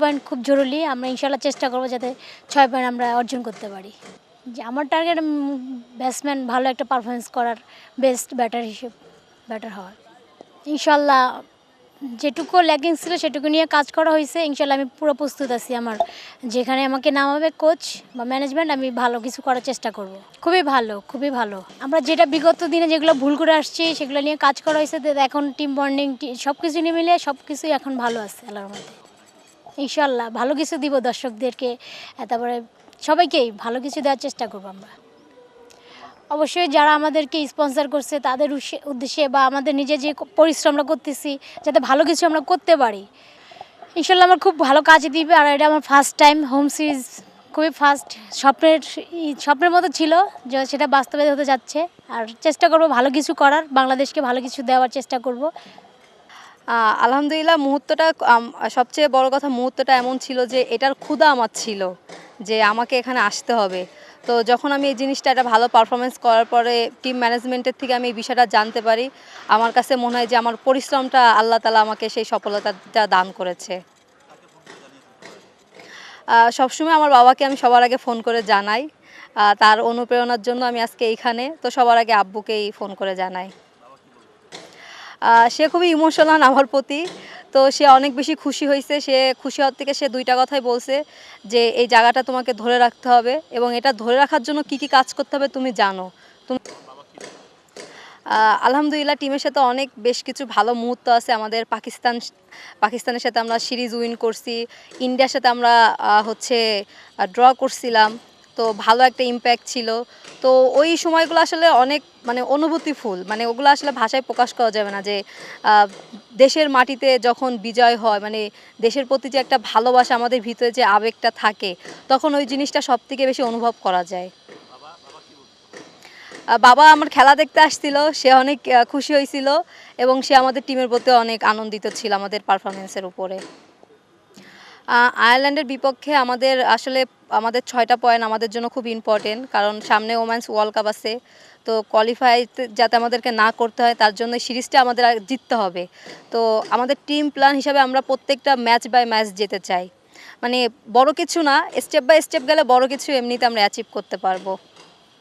Point খুব জরুরি, আমরা ইনশাল্লাহ চেষ্টা করব যাতে ছয় পয়েন্ট আমরা অর্জন করতে পারি। যে আমার টার্গেট ব্যাটসম্যান ভালো একটা পারফরমেন্স করার বেস্ট ব্যাটার হিসেবে ব্যাটার হওয়ার। ইনশাল্লাহ যেটুকু ল্যাকিং ছিল সেটুকু নিয়ে কাজ করা হয়েছে। ইনশাল্লাহ আমি পুরো প্রস্তুত আছি আমার। যেখানে আমাকে নামাবে কোচ বা ম্যানেজমেন্ট আমি ভালো কিছু করার চেষ্টা করব। খুবই ভালো খুবই ভালো। আমরা যেটা বিগত দিনে যেগুলো ভুল করে আসছি, সেগুলো নিয়ে কাজ করা হয়েছে। এখন টিম বন্ডিং সব কিছু নিয়ে মিলে সব কিছুই এখন ভালো আছে আল্লাহর মধ্যে। ইনশাল্লাহ ভালো কিছু দিব দর্শকদেরকে। তারপরে সবাইকেই ভালো কিছু দেওয়ার চেষ্টা করব আমরা। অবশ্যই যারা আমাদেরকে স্পন্সর করছে, তাদের উদ্দে- উদ্দেশ্যে বা আমাদের নিজে যে পরিশ্রমটা করতেছি, যাতে ভালো কিছু আমরা করতে পারি। ইনশাল্লাহ আমার খুব ভালো কাজ দিবে, আর এটা আমার ফার্স্ট টাইম হোম সিরিজ খুবই ফার্স্ট স্বপ্নের স্বপ্নের মতো ছিল, যে সেটা বাস্তবে হতে যাচ্ছে। আর চেষ্টা করব ভালো কিছু করার, বাংলাদেশকে ভালো কিছু দেওয়ার চেষ্টা করব। আলহামদুলিল্লাহ মুহূর্তটা সবচেয়ে বড় কথা মুহূর্তটা এমন ছিল যে এটার ক্ষুধা আমার ছিল, যে আমাকে এখানে আসতে হবে। তো যখন আমি এই জিনিসটা একটা ভালো পারফরমেন্স করার পরে টিম ম্যানেজমেন্টের থেকে আমি এই বিষয়টা জানতে পারি, আমার কাছে মনে হয় যে আমার পরিশ্রমটা আল্লাহ তালা আমাকে সেই সফলতাটা দান করেছে। সবসময় আমার বাবাকে আমি সবার আগে ফোন করে জানাই তার অনুপ্রেরণার জন্য আমি আজকে এইখানে তো সবার আগে আব্বুকেই ফোন করে জানাই। সে খুবই ইমোশনাল আমার প্রতি। তো সে অনেক বেশি খুশি হয়েছে। সে খুশি হওয়ার থেকে সে দুইটা কথাই বলছে যে, এই জায়গাটা তোমাকে ধরে রাখতে হবে এবং এটা ধরে রাখার জন্য কি কি কাজ করতে হবে তুমি জানো। তুমি আলহামদুলিল্লাহ টিমের সাথে অনেক বেশ কিছু ভালো মুহূর্ত আছে। আমাদের পাকিস্তান, পাকিস্তানের সাথে আমরা সিরিজ উইন করছি। ইন্ডিয়ার সাথে আমরা হচ্ছে ড্র করছিলাম। তো ভালো একটা ইম্প্যাক্ট ছিল। তো ওই সময়গুলো আসলে অনেক মানে অনুভূতিফুল। মানে ওগুলো আসলে ভাষায় প্রকাশ করা যাবে না যে দেশের মাটিতে যখন বিজয় হয় মানে দেশের প্রতি যে একটা ভালোবাসা আমাদের ভিতরে যে আবেগটা থাকে, তখন ওই জিনিসটা সব থেকে বেশি অনুভব করা যায়। বাবা আমার খেলা দেখতে আসছিল, সে অনেক খুশি হয়েছিল এবং সে আমাদের টিমের প্রতি অনেক আনন্দিত ছিল আমাদের পারফরমেন্সের উপরে। আয়ারল্যান্ডের বিপক্ষে আমাদের আসলে আমাদের ছয়টা পয়েন্ট আমাদের জন্য খুব ইম্পর্টেন্ট কারণ সামনে ওম্যান্স ওয়ার্ল্ড কাপ আছে, তো কোয়ালিফাই যাতে আমাদেরকে না করতে হয়, তার জন্য সিরিজটা আমাদের জিততে হবে। তো আমাদের টিম প্ল্যান হিসাবে আমরা প্রত্যেকটা ম্যাচ বাই ম্যাচ যেতে চাই। মানে বড় কিছু না স্টেপ বাই স্টেপ গেলে বড় কিছু এমনিতে আমরা অ্যাচিভ করতে পারব।